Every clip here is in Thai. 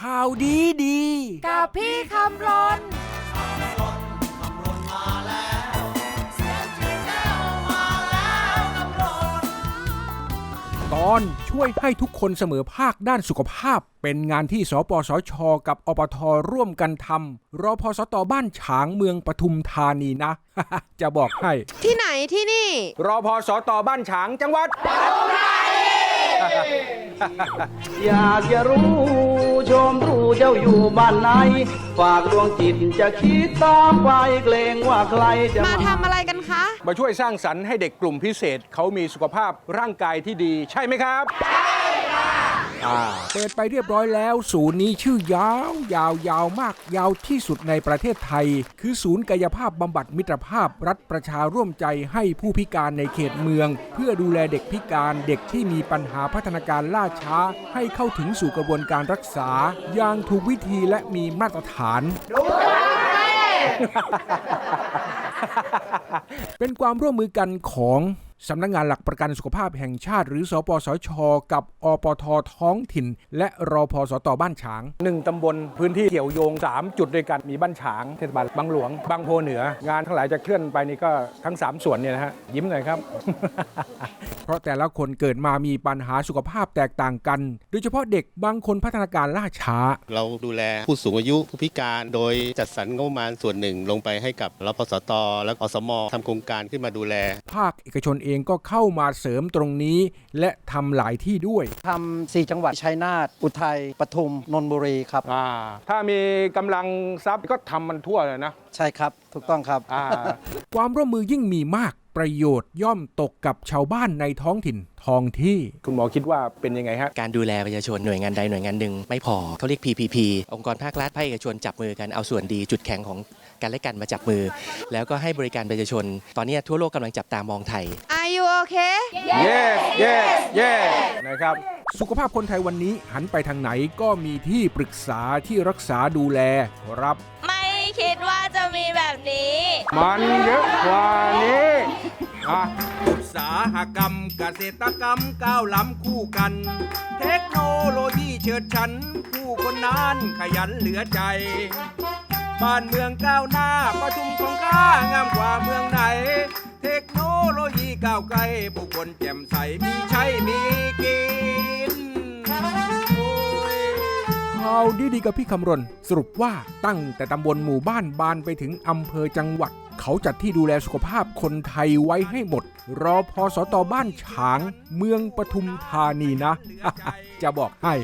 ข่าวดีดี กับพี่คำรนตอนช่วยให้ทุกคนเสมอภาคด้านสุขภาพ เป็นงานที่สปสช กับอปทร่วมกันทำรอพสตบ้านฉางเมืองปทุมธานีนะ จะบอกให้ ที่ไหนที่นี่ รอพสตบ้านฉางจังหวัด อยากจะรู้ชมรู้เจ้าอยู่บ้านไหน ฝากดวงจิตจะคิดตามไปเกรงว่าใครจะมาทำอะไรกันคะ มาช่วยสร้างสรรค์ให้เด็กกลุ่มพิเศษเขามีสุขภาพร่างกายที่ดีใช่ไหมครับ ใช่ค่ะเปิดไปเรียบร้อยแล้ว ศูนย์นี้ชื่อยาวยาวยาวมาก ยาวที่สุดในประเทศไทย คือศูนย์กายภาพบำบัดมิตรภาพรัฐประชาร่วมใจให้ผู้พิการในเขตเมือง เพื่อดูแลเด็กพิการเด็กที่มีปัญหาพัฒนาการล่าช้า ให้เข้าถึงสู่กระบวนการรักษา อย่างถูกวิธีและมีมาตรฐาน เป็นความร่วมมือกันของ สำนักงานหลักประกันสุขภาพแห่งชาติ หรือสปสช กับอปทท้องถิ่น และรอพสตบ้านฉางหนึ่งตำบลพื้นที่เกี่ยวโยง 3 จุดด้วยกันมีบ้านฉางเทศบาลบางหลวง บางโพเหนือ งานทั้งหลายจะเคลื่อนไปนี่ก็ทั้ง 3 ส่วนเนี่ยนะฮะยิ้มหน่อยครับ เพราะแต่ละคนเกิดมามีปัญหาสุขภาพแตกต่างกัน โดยเฉพาะเด็กบางคนพัฒนาการล่าช้า เราดูแลผู้สูงอายุผู้พิการโดยจัดสรรงบประมาณส่วนหนึ่งลงไปให้กับรพสตและอสมทำโครงการขึ้นมาดูแล ภาคเอกชนเองก็เข้ามาเสริมตรงนี้ และทำหลายที่ด้วยทำสี่จังหวัดชัยนาทอุทัยปทุมนนทบุรีครับ อ่าถ้ามีกำลังทรัพย์ก็ทำมันทั่วเลยนะ ใช่ครับ ถูกต้องครับ อ่า ความร่วมมือยิ่งมีมากประโยชน์ย่อมตกกับชาวบ้านในท้องถิ่นท้องที่ คุณหมอคิดว่าเป็นยังไงฮะ การดูแลประชาชนหน่วยงานใดหน่วยงานหนึ่งไม่พอเขาเรียก PPP องค์กรภาครัฐภาคเอกชนจับมือกันเอาส่วนดีจุดแข็งของกันและกันมาจับมือ แล้วก็ให้บริการประชาชน ตอนนี้ทั่วโลกกำลังจับตามองไทย Are you okay yes yes yes นะครับ สุขภาพคนไทยวันนี้หันไปทางไหนก็มีที่ปรึกษาที่รักษาดูแลรับ ไม่คิดว่าจะมีแบบนี้ มันเยอะกว่านี้อะอุตสาหกรรมเกษตรกรรมก้าวล้ำคู่กัน เทคโนโลยีเฉิดฉัน ผู้คนนานขยันเหลือใจ บ้านเมืองก้าวหน้าประชุมของข้างามกว่าเมืองไหนเทคโน ผู้คนแจ่มใสมีใช้มีกินโอ้ยข่าวดีๆกับพี่คำรณ สรุปว่าตั้งแต่ตำบลหมู่บ้านบานไปถึงอำเภอจังหวัด เขาจัดที่ดูแลสุขภาพคนไทยไว้ให้หมด รอพอสตบ้านฉาง เมืองปทุมธานีนะ จะบอกให้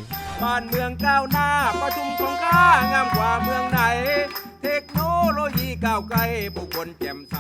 บ้านเมืองก้าวหน้าประชุมของข้างามกว่าเมืองไหน เทคโนโลยีก้าวไกลผู้คนแจ่มใส